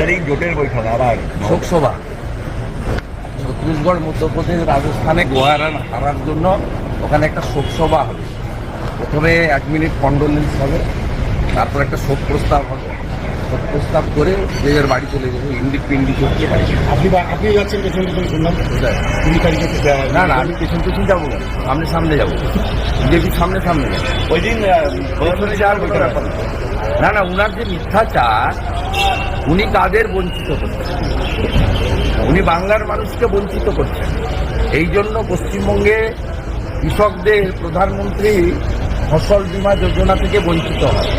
তারিখ জোটের বৈঠক আবার শোকসভা। ছত্তিশগড় মধ্যপ্রদেশ রাজস্থানে গোয়ার হারার জন্য ওখানে একটা শোকসভা হবে। প্রথমে এক মিনিট কন্ডোলেন্স হবে তারপর একটা শোক প্রস্তাব হবে। শোক প্রস্তাব করে যে যার বাড়ি চলে যাবে ইন্ডিক পিন্ডি বাড়ি চলে আপনি আপনি যাচ্ছেন পেছন পেছন শুনলাম। কুড়ি তারিখে না না আমি পেছন পেছন যাব না। সামনে সামনে যাব। বিজেপির সামনে সামনে যাব। ওই দিন যাওয়ার না। না উনার যে মিথ্যাচার উনি কাদের বঞ্চিত করছেন? উনি বাংলার মানুষকে বঞ্চিত করছেন। এই জন্য পশ্চিমবঙ্গে কৃষকদের প্রধানমন্ত্রী ফসল বীমা যোজনা থেকে বঞ্চিত হয়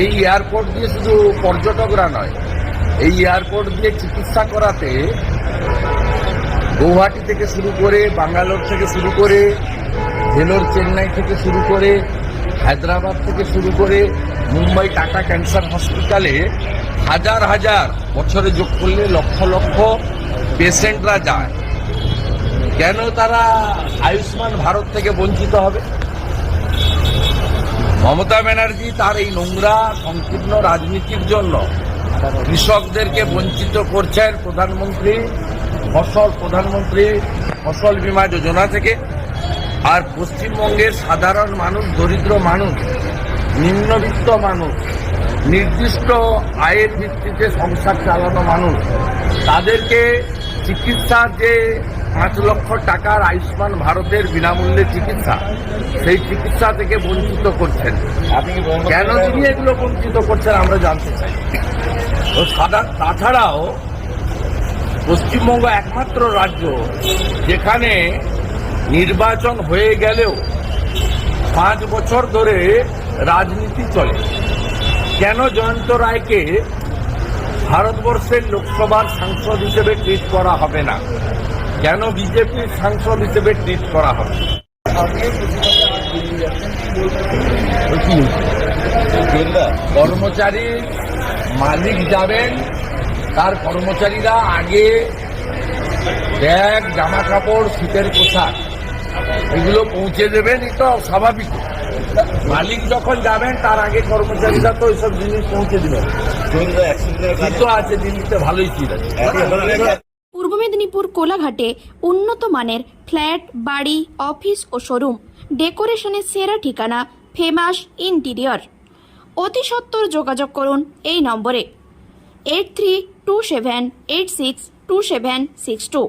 এই এয়ারপোর্ট দিয়ে শুধু পর্যটকরা নয়, এই এয়ারপোর্ট দিয়ে চিকিৎসা করাতে গৌহাটি থেকে শুরু করে, বাঙ্গালোর থেকে শুরু করে, ভেলোর চেন্নাই থেকে শুরু করে হায়দ্রাবাদ থেকে শুরু করে মুম্বাই টাটা ক্যান্সার হসপিটালে হাজার হাজার বছরে যোগ করলে লক্ষ লক্ষ পেশেন্টরা যায়। কেন তারা আয়ুষ্মান ভারত থেকে বঞ্চিত হবে? মমতা ব্যানার্জি তার এই নোংরা, সংকীর্ণ রাজনীতির জন্য কৃষকদেরকে বঞ্চিত করছেন প্রধানমন্ত্রী, ফসল প্রধানমন্ত্রী, ফসল বীমা যোজনা থেকে। আর পশ্চিমবঙ্গের সাধারণ মানুষ, দরিদ্র মানুষ, নিম্নবিত্ত মানুষ, নির্দিষ্ট আয়ের ভিত্তিতে সংসার চালানো মানুষ, তাদেরকে চিকিৎসার যে পাঁচ লক্ষ টাকার আয়ুষ্মান ভারতের বিনামূল্যে চিকিৎসা, সেই চিকিৎসা থেকে বঞ্চিত করছেন। কেন তিনি এগুলো বঞ্চিত করছেন আমরা জানতে চাই। সাদা, তাছাড়াও পশ্চিমবঙ্গ একমাত্র রাজ্য যেখানে নির্বাচন হয়ে গেলেও পাঁচ বছর ধরে রাজনীতি চলে। কেন জয়ন্ত রায়কে ভারতবর্ষের লোকসভার সাংসদ হিসেবে ট্রিট করা হবে না? কেন বিজেপির সাংসদ হিসেবে ট্রিট করা হবে? কর্মচারী মালিক যাবেন, তার কর্মচারীরা আগে ব্যাগ জামা কাপড় শীতের পোশাক, এগুলো পৌঁছে দেবেন তো স্বাভাবিক। মালিক যখন যাবেন, তার আগে কর্মচারীরা তো এইসব জিনিস পৌঁছে দেবেন। শীত তো আছে দিল্লিতে ভালোই আছে পূর্ব মেদিনীপুর কোলাঘাটে উন্নত মানের ফ্ল্যাট, বাড়ি, অফিস ও শোরুম। ডেকোরেশনের সেরা ঠিকানা ফেমাস ইন্টিরিয়র। অতি সত্বর যোগাযোগ করুন এই নম্বরে। Eight three two seven eight six two seven six two